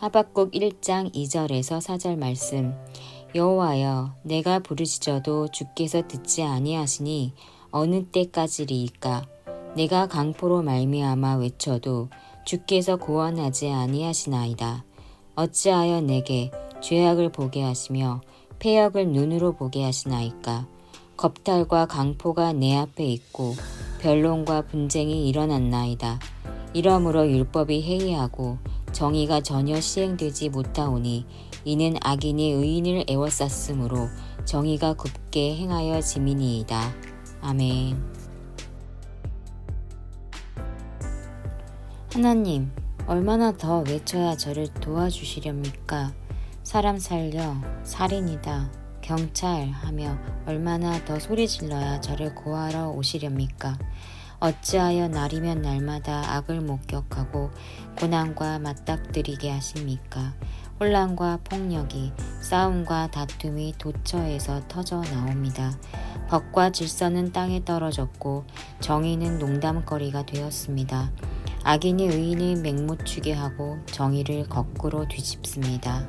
하박국 1장 2절에서 4절 말씀. 여호와여 내가 부르짖어도 주께서 듣지 아니하시니 어느 때까지리이까? 내가 강포로 말미암아 외쳐도 주께서 구원하지 아니하시나이다. 어찌하여 내게 죄악을 보게 하시며 폐역을 눈으로 보게 하시나이까? 겁탈과 강포가 내 앞에 있고 변론과 분쟁이 일어났나이다. 이러므로 율법이 해이하고 정의가 전혀 시행되지 못하오니 이는 악인이 의인을 애워쌌으므로 정의가 굽게 행하여 지민이이다. 아멘. 하나님, 얼마나 더 외쳐야 저를 도와주시렵니까? 사람 살려, 살인이다, 경찰 하며 얼마나 더 소리 질러야 저를 구하러 오시렵니까? 어찌하여 날이면 날마다 악을 목격하고 고난과 맞닥뜨리게 하십니까? 혼란과 폭력이 싸움과 다툼이 도처에서 터져 나옵니다. 법과 질서는 땅에 떨어졌고 정의는 농담거리가 되었습니다. 악인이 의인을 맹모추게 하고 정의를 거꾸로 뒤집습니다.